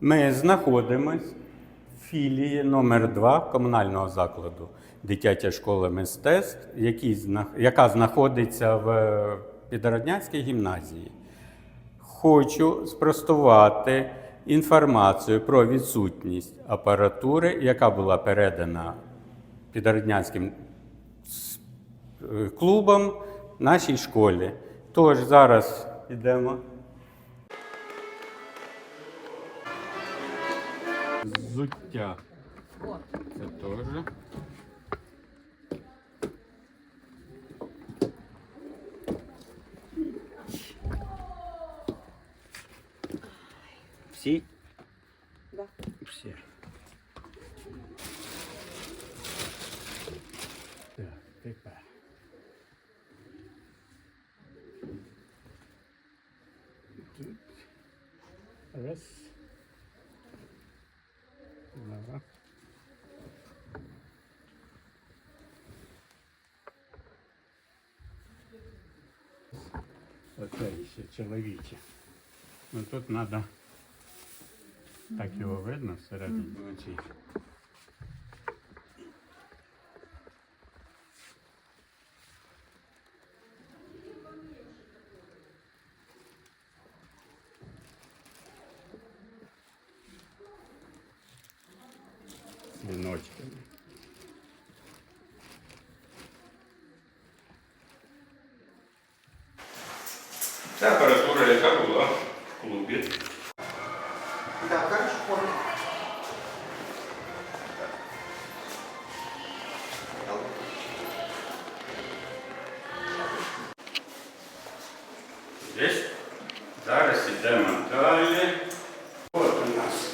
Ми знаходимось в філії номер 2 комунального закладу дитяча школа мистецтв, яка знаходиться в Підгороднянській гімназії. Хочу спростувати інформацію про відсутність апаратури, яка була передана Підгороднянським с- е, клубом нашій школі. Тож зараз йдемо. Взуття. Це теж. Всі? Да. Всі. Так, тепер. Тут. Раз. Два. Оце ще чоловіче. Ну тут треба. Так його видно всередині вночі. Віночками. Це апаратура, яка була в клубі. Да, хорошо, понял. Десь. Зараз йдемо далі. От у нас.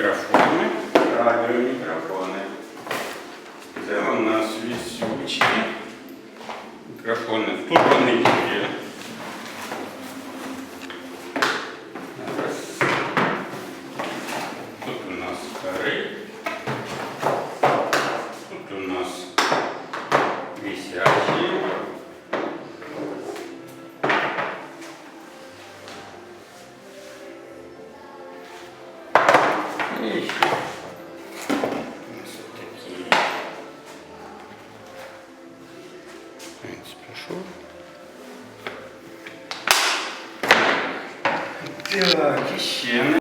Мікрофони, радіомікрофони. Це у нас вісючі. Мікрофони. Тут вони є. Тут у нас старий. Тут у нас висячие. И еще у нас вот такие. В принципе, шов. Так, еще